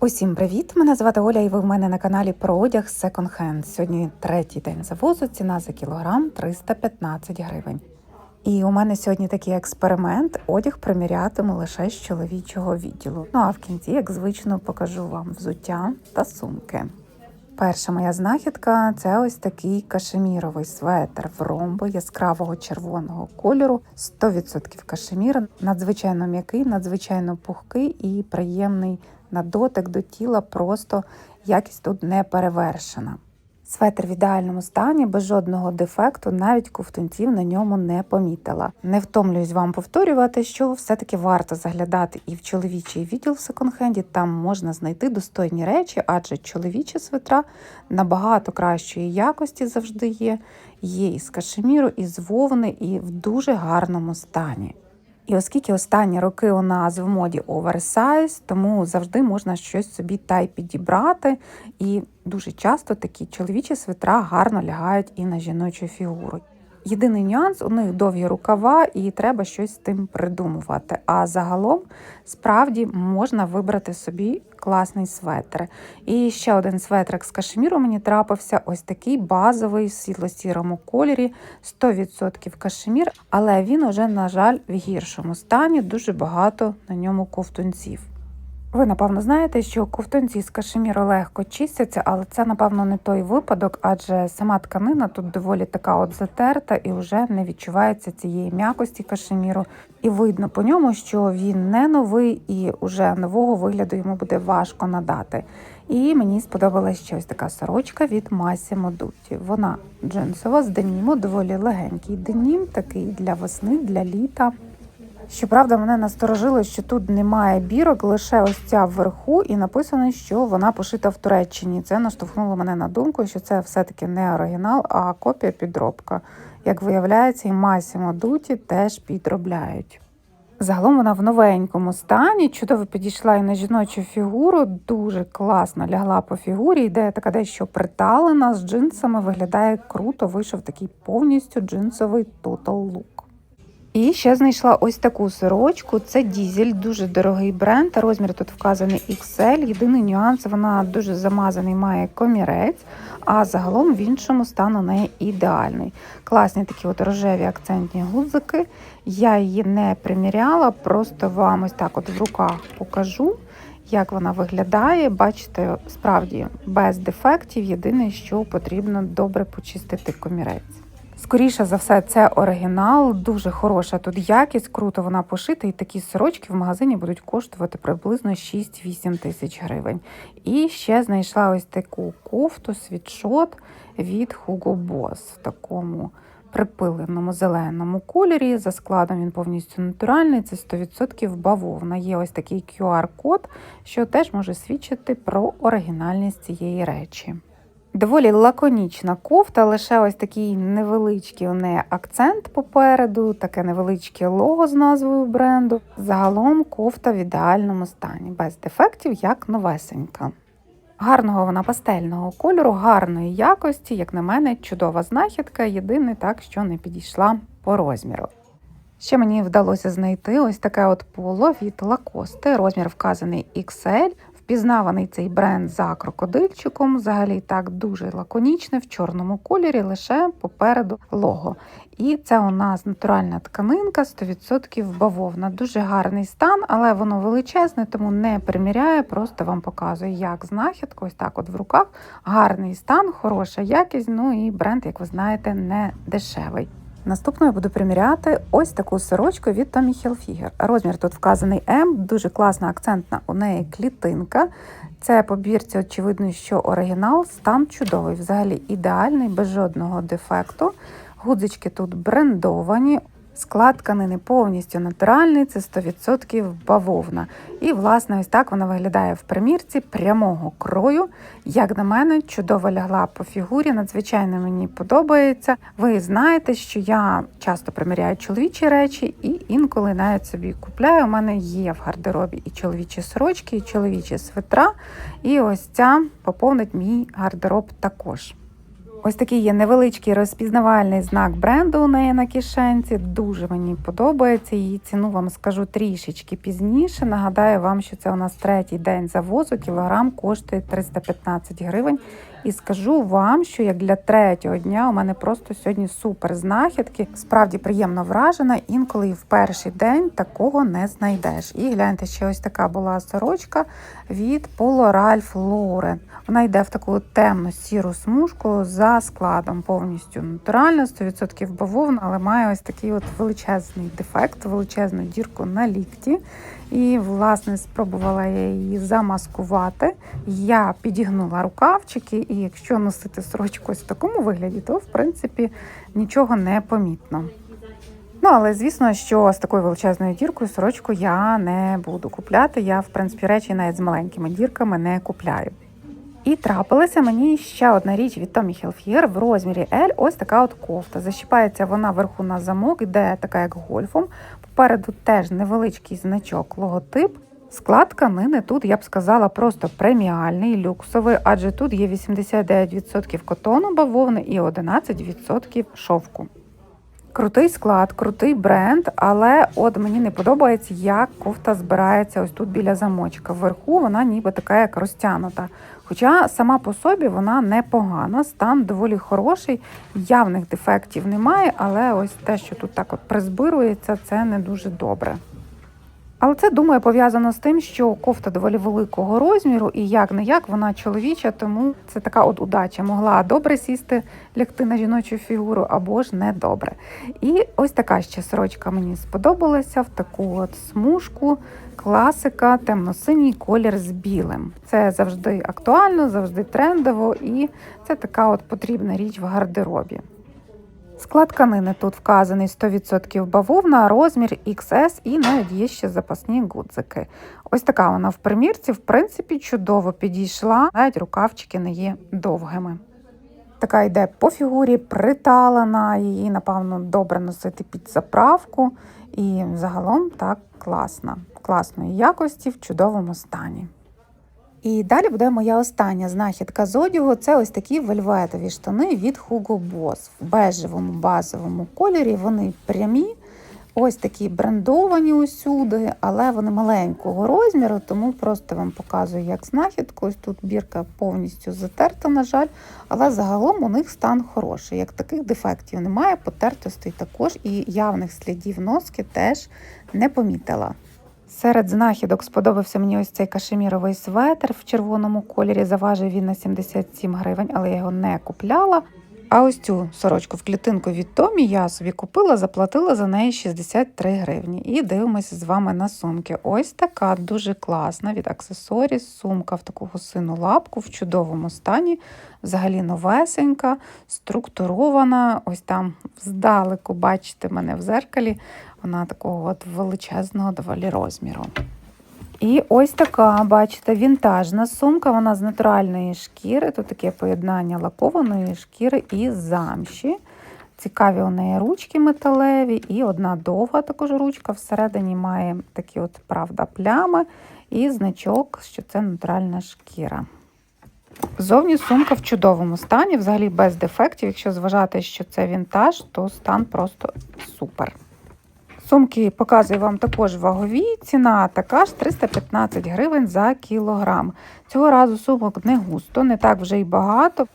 Усім привіт! Мене звати Оля, і ви в мене на каналі про одяг Second Hand. Сьогодні третій день завозу. Ціна за кілограм 315 гривень. І у мене сьогодні такий експеримент. Одяг примірятиму лише з чоловічого відділу. Ну а в кінці, як звично, покажу вам взуття та сумки. Перша моя знахідка це ось такий кашеміровий светр в ромбо яскравого червоного кольору. 100% кашемір, надзвичайно м'який, надзвичайно пухкий і приємний на дотик до тіла. Просто якість тут не перевершена. Светр в ідеальному стані, без жодного дефекту, навіть ковтунців на ньому не помітила. Не втомлююсь вам повторювати, що все-таки варто заглядати і в чоловічий відділ в секонд-хенді. Там можна знайти достойні речі, адже чоловічі светра набагато кращої якості завжди є. Є із кашеміру, із вовни, і в дуже гарному стані. І оскільки останні роки у нас в моді оверсайз, тому завжди можна щось собі та й підібрати. І дуже часто такі чоловічі свитра гарно лягають і на жіночу фігуру. Єдиний нюанс у них довгі рукава, і треба щось з тим придумувати. А загалом справді можна вибрати собі класний светр. І ще один светрик з кашеміру мені трапився ось такий базовий в світло-сірому кольорі, 100% кашемір, але він уже, на жаль, в гіршому стані, дуже багато на ньому ковтунців. Ви, напевно, знаєте, що ковтунці з кашеміру легко чистяться, але це, напевно, не той випадок, адже сама тканина тут доволі така от затерта і вже не відчувається цієї м'якості кашеміру. І видно по ньому, що він не новий і уже нового вигляду йому буде важко надати. І мені сподобалась ще ось така сорочка від Massimo Dutti. Вона джинсова з деніму, доволі легенький денім, такий для весни, для літа. Щоправда, мене насторожило, що тут немає бірок, лише ось ця вверху, і написано, що вона пошита в Туреччині. Це наштовхнуло мене на думку, що це все-таки не оригінал, а копія підробка. Як виявляється, і Massimo Dutti теж підробляють. Загалом вона в новенькому стані, чудово підійшла і на жіночу фігуру, дуже класно лягла по фігурі, йде така дещо приталена з джинсами, виглядає круто, вийшов такий повністю джинсовий total look. І ще знайшла ось таку сорочку. Це дізель, дуже дорогий бренд. Розмір тут вказаний XL. Єдиний нюанс, вона дуже замазаний, має комірець, а загалом в іншому стан у неї ідеальний. Класні такі от рожеві акцентні гудзики. Я її не приміряла, просто вам ось так от в руках покажу. Як вона виглядає, бачите, справді без дефектів. Єдине, що потрібно добре почистити комірець. Скоріше за все, це оригінал, дуже хороша тут якість, круто вона пошита, і такі сорочки в магазині будуть коштувати приблизно 6-8 тисяч гривень. І ще знайшла ось таку кофту, світшот від Hugo Boss в такому припиленому зеленому кольорі. За складом він повністю натуральний, це 100% бавовна. Є ось такий QR-код, що теж може свідчити про оригінальність цієї речі. Доволі лаконічна кофта, лише ось такий невеличкий у неї акцент попереду, таке невеличке лого з назвою бренду. Загалом кофта в ідеальному стані, без дефектів, як новесенька. Гарного вона пастельного кольору, гарної якості, як на мене, чудова знахідка. Єдине так, що не підійшла по розміру. Ще мені вдалося знайти ось таке от поло від Lacoste, розмір вказаний XL. Впізнаваний цей бренд за крокодильчиком, взагалі так дуже лаконічне, в чорному кольорі, лише попереду лого. І це у нас натуральна тканинка, 100% бавовна. Дуже гарний стан, але воно величезне, тому не приміряє, просто вам показую, як знахідка, ось так от в руках. Гарний стан, хороша якість, ну і бренд, як ви знаєте, не дешевий. Наступною буду приміряти ось таку сорочку від Tommy Hilfiger. Розмір тут вказаний М, дуже класна акцентна у неї клітинка. Це по бірці, очевидно, що оригінал, стан чудовий, взагалі ідеальний, без жодного дефекту. Гудзички тут брендовані. Склад тканини повністю натуральний, це 100% бавовна. І, власне, ось так вона виглядає в примірці прямого крою. Як на мене, чудово лягла по фігурі, надзвичайно мені подобається. Ви знаєте, що я часто приміряю чоловічі речі і інколи навіть собі купляю. У мене є в гардеробі і чоловічі сорочки, і чоловічі свитра. І ось ця поповнить мій гардероб також. Ось такий є невеличкий розпізнавальний знак бренду у неї на кишенці. Дуже мені подобається. Її ціну вам скажу трішечки пізніше. Нагадаю вам, що це у нас третій день завозу. Кілограм коштує 315 гривень. І скажу вам, що як для третього дня у мене просто сьогодні супер знахідки. Справді приємно вражена. Інколи і в перший день такого не знайдеш. І гляньте, ще ось така була сорочка від Polo Ralph Lauren. Вона йде в таку темну сіру смужку за складом повністю натуральна, 100% бавовна, але має ось такий от величезний дефект, величезну дірку на лікті. І, власне, спробувала її замаскувати. Я підігнула рукавчики, і якщо носити сорочку ось в такому вигляді, то в принципі нічого не помітно. Ну, але звісно, що з такою величезною діркою сорочку я не буду купляти. Я, в принципі, речі навіть з маленькими дірками не купляю. І трапилася мені ще одна річ від Tommy Hilfiger в розмірі L. Ось така от кофта. Защіпається вона вверху на замок, іде така як гольфом. Попереду теж невеличкий значок, логотип. Склад тканини тут, я б сказала, просто преміальний, люксовий, адже тут є 89% котону бавовни і 11% шовку. Крутий склад, крутий бренд, але от мені не подобається, як кофта збирається ось тут біля замочка. Вверху вона ніби така, як розтянута. Хоча сама по собі вона непогана, стан доволі хороший, явних дефектів немає, але ось те, що тут так от призбирується, це не дуже добре. Але це, думаю, пов'язано з тим, що кофта доволі великого розміру, і як не як вона чоловіча, тому це така от удача. Могла добре сісти, лягти на жіночу фігуру, або ж не добре. І ось така ще сорочка мені сподобалася в таку от смужку, класика, темно-синій колір з білим. Це завжди актуально, завжди трендово, і це така от потрібна річ в гардеробі. Склад тканини тут вказаний 100% бавовна, розмір XS і навіть є ще запасні гудзики. Ось така вона в примірці, в принципі, чудово підійшла, навіть рукавчики не є довгими. Така йде по фігурі, приталена, її, напевно, добре носити під заправку. І загалом так класна, класної якості в чудовому стані. І далі буде моя остання знахідка з одягу. Це ось такі вельветові штани від Hugo Boss в бежевому базовому кольорі. Вони прямі, ось такі брендовані усюди, але вони маленького розміру, тому просто вам показую як знахідку. Ось тут бірка повністю затерта, на жаль, але загалом у них стан хороший. Як таких дефектів немає, потертостей також і явних слідів носки теж не помітила. Серед знахідок сподобався мені ось цей кашеміровий светр в червоному кольорі. Заважив він на 77 гривень, але я його не купляла. А ось цю сорочку в клітинку від Томі я собі купила, заплатила за неї 63 гривні. І дивимося з вами на сумки. Ось така дуже класна від аксесоріс, сумка в таку гусину лапку в чудовому стані. Взагалі новесенька, структурована. Ось там здалеку, бачите мене в зеркалі. Вона такого от величезного доволі розміру. І ось така, бачите, вінтажна сумка, вона з натуральної шкіри. Тут таке поєднання лакованої шкіри і замші. Цікаві у неї ручки металеві, і одна довга також ручка. Всередині має такі от, правда, плями і значок, що це натуральна шкіра. Зовні сумка в чудовому стані, взагалі без дефектів. Якщо зважати, що це вінтаж, то стан просто супер. Сумки показую вам також вагові. Ціна така ж 315 гривень за кілограм. Цього разу сумок не густо, не так вже й багато.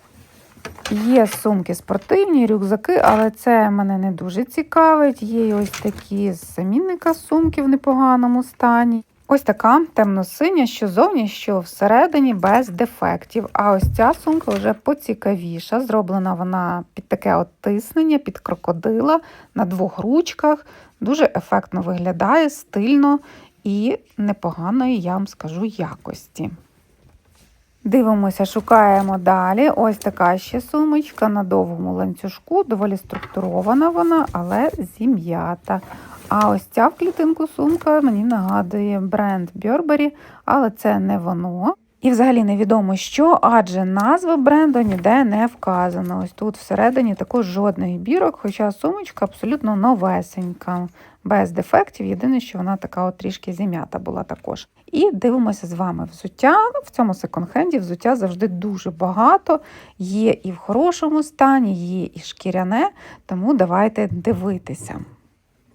Є сумки спортивні, рюкзаки, але це мене не дуже цікавить. Є ось такі з замінника сумки в непоганому стані. Ось така темно-синя, що зовні, що всередині без дефектів. А ось ця сумка вже поцікавіша. Зроблена вона під таке от тиснення, під крокодила на двох ручках. Дуже ефектно виглядає, стильно і непоганої, я вам скажу, якості. Дивимося, шукаємо далі. Ось така ще сумочка на довгому ланцюжку, доволі структурована вона, але зім'ята. А ось ця в клітинку сумка мені нагадує бренд Burberry, але це не воно. І взагалі невідомо що, адже назва бренду ніде не вказано. Ось тут всередині також жодних бірок, хоча сумочка абсолютно новесенька, без дефектів. Єдине, що вона така от трішки зім'ята була також. І дивимося з вами взуття. В цьому секонд-хенді взуття завжди дуже багато. Є і в хорошому стані, є і шкіряне, тому давайте дивитися.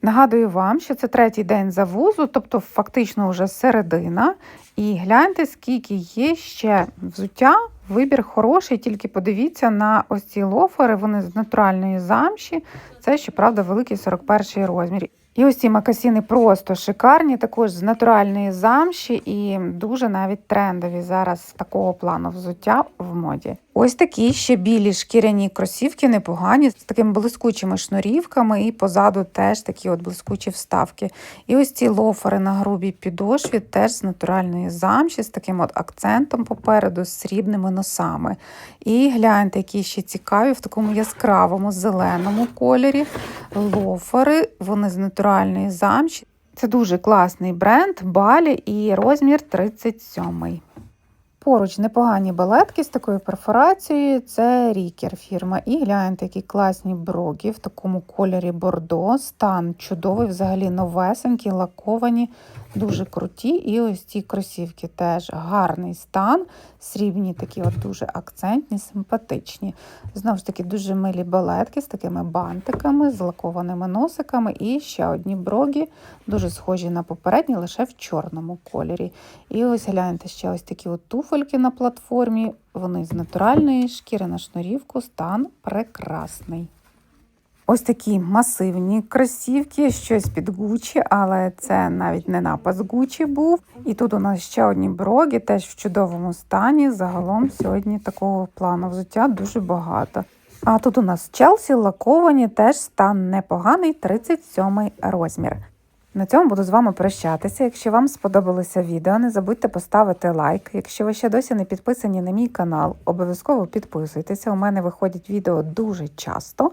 Нагадую вам, що це третій день завозу, тобто фактично вже середина. І гляньте, скільки є ще взуття. Вибір хороший, тільки подивіться на ось ці лофери, вони з натуральної замші. Це, щоправда, великий 41 розмір. І ось ці макасіни просто шикарні, також з натуральної замші і дуже навіть трендові зараз такого плану взуття в моді. Ось такі ще білі шкіряні кросівки, непогані, з такими блискучими шнурівками, і позаду теж такі от блискучі вставки. І ось ці лофери на грубій підошві, теж з натуральної замші, з таким от акцентом попереду, з срібними носами. І гляньте, які ще цікаві в такому яскравому зеленому кольорі. Лофери, вони з натуральної замші. Це дуже класний бренд, балі і розмір 37. Поруч непогані балетки з такою перфорацією. Це рікер фірма. І гляньте, які класні броки в такому кольорі бордо. Стан чудовий, взагалі новесенькі, лаковані, дуже круті. І ось ці кросівки теж гарний стан. Срібні, такі от дуже акцентні, симпатичні. Знову ж таки, дуже милі балетки з такими бантиками, з лакованими носиками. І ще одні броги, дуже схожі на попередні, лише в чорному кольорі. І ось гляньте ще ось такі от туфельки на платформі. Вони з натуральної шкіри на шнурівку, стан прекрасний. Ось такі масивні кросівки, щось під Гучі, але це навіть не напас Гучі був. І тут у нас ще одні броги, теж в чудовому стані. Загалом сьогодні такого плану взуття дуже багато. А тут у нас Челсі лаковані, теж стан непоганий, 37 розмір. На цьому буду з вами прощатися. Якщо вам сподобалося відео, не забудьте поставити лайк. Якщо ви ще досі не підписані на мій канал, обов'язково підписуйтеся. У мене виходять відео дуже часто.